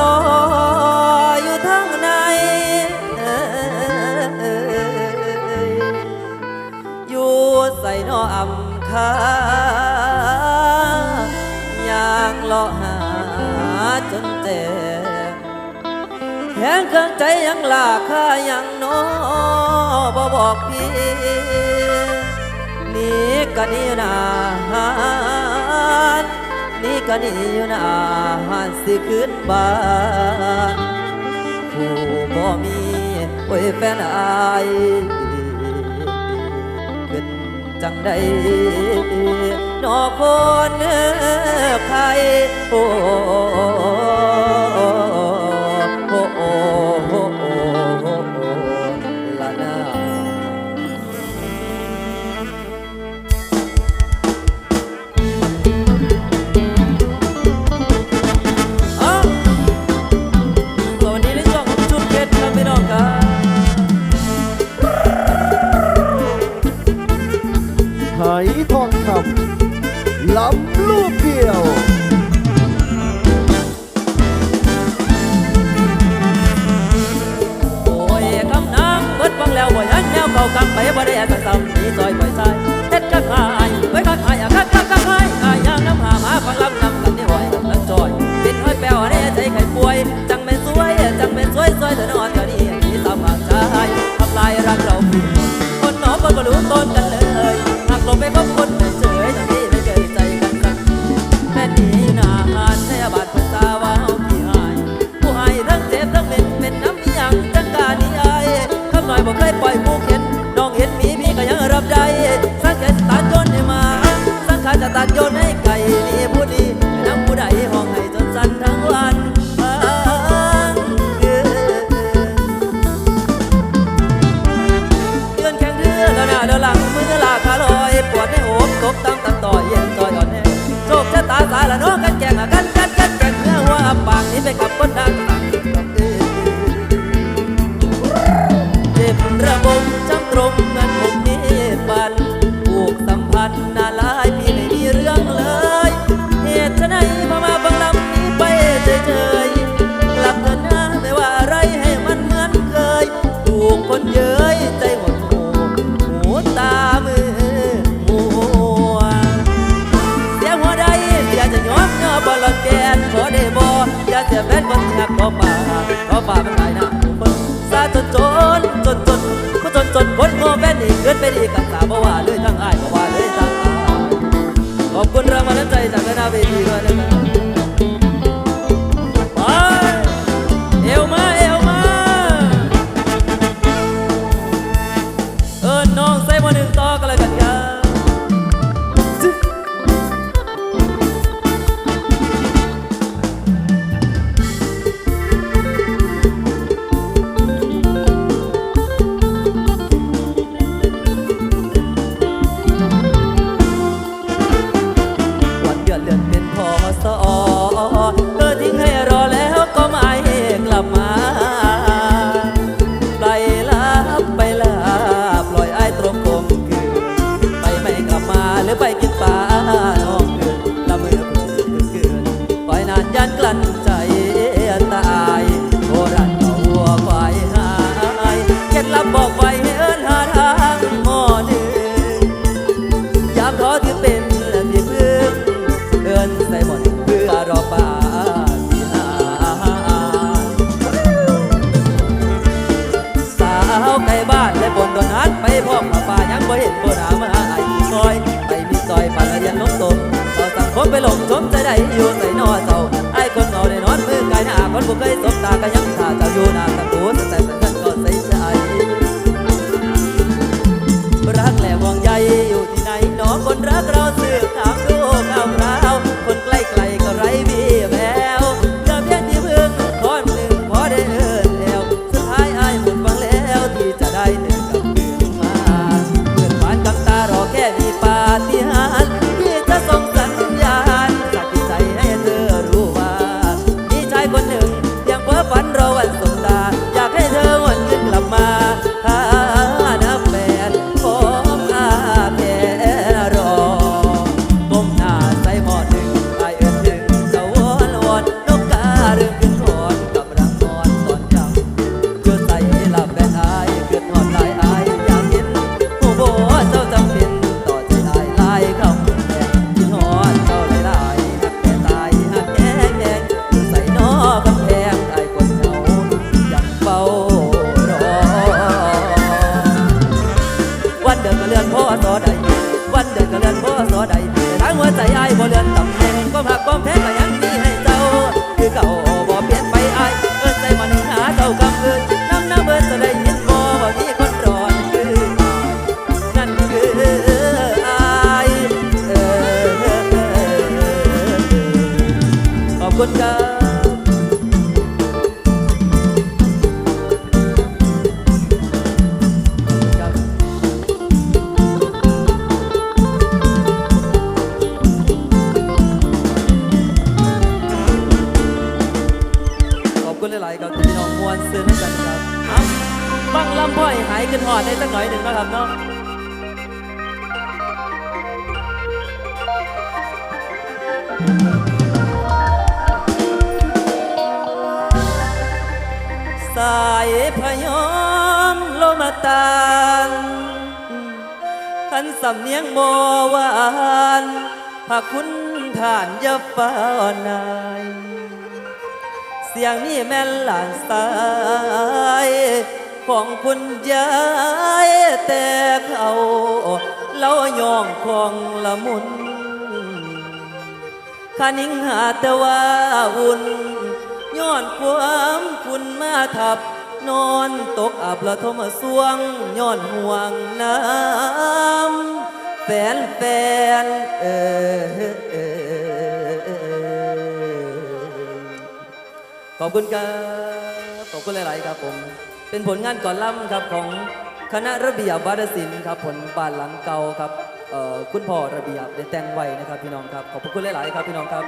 ลออยู่ทั้งในอยู่ใส่นออำคาอยากเลาะหาจนเจ็บแขนเครื่องใจยังลาค่ายังนอบอบอกพี่นี่กันนี่นาห นี่ก็นี่อยู่นาหานสิขึ้นบ้านผู้บ่มีโอ้ยแฟนอายขึ้นจังใดนอคนใครโอ้ ล้ำลูกเดียวโอ้ยคำน้ำเบิดฟังแล้วบ่ยันแนวเก่ากังไปบ่ได้อาศัยซ้ำมีซอยบ่อยใส ตัดโยนให้ไก่นี่ผู้ดีน้ำผู้ใดห้องให้จนสั่นทั้งวันเอ้อเดือนแข่งเรือแล้วหน้าเดือหลังมือลาคาลอยปวดในโอบตบตั้งตั้งต่อเย็นจอยอ่อนแน่โชคชะตาสายละน้องกันแกงกันกันกันแกงเนื้อหัว่าปากนี้ไปขับคนดังต่าง จนจนจนจนก็จนจนคนโง่แฟนนี่เกินไปดีกับสาบ่ว่าเลยทั้งอ้ายบ่ว่าเลยทั้งอาขอบคุณรามา ยันกลั้นใจตายโบราณเอาวัวควายหายเคล็ดลับบอกไว้ให้เอินหาทางหมอหนึ่งยามท้อที่เป็นและที่พึ่งเดินใส่หมดเพื่อรอป่าที่หาสาวไกลบ้านและบนโดนนัดไปพร้อมกับป่ายังบ่เห็นบ่หนามาไอ้ซอยไปมีซอยป่าเรียนล้มตมต่อสังคมไปหลงชมใจได้อยู่ใส่นอเจ้า เคยสบตาก็ยังท่า ฟังลำพ่อยหายขึ้นหอดได้สักหน่อยหนึ่งนะครับเนาะสายพยอมลมตานขันสำเนียงโมวานหากคุณท่านย่าฟ้านายเสียงนี้แม่นหลานสาย ของคุณยายแต่เขาเล่าย่องของละมุนขานิ่งหาแต่ว่าอุ่นย้อนความคุณมาทับ นอนตกอับละทมสวงย้อนห่วงน้ำแฟนแฟนเออขอบคุณครับ ขอบคุณหลาย ๆ ครับผม เป็นผลงานก่อนล่ำครับของคณะระเบียบวัฒนศิลป์ครับผลบ้านหลังเก่าครับคุณพ่อระเบียบได้แต่งไว้นะครับพี่น้องครับขอบพระคุณหลาย ๆ ครับพี่น้องครับ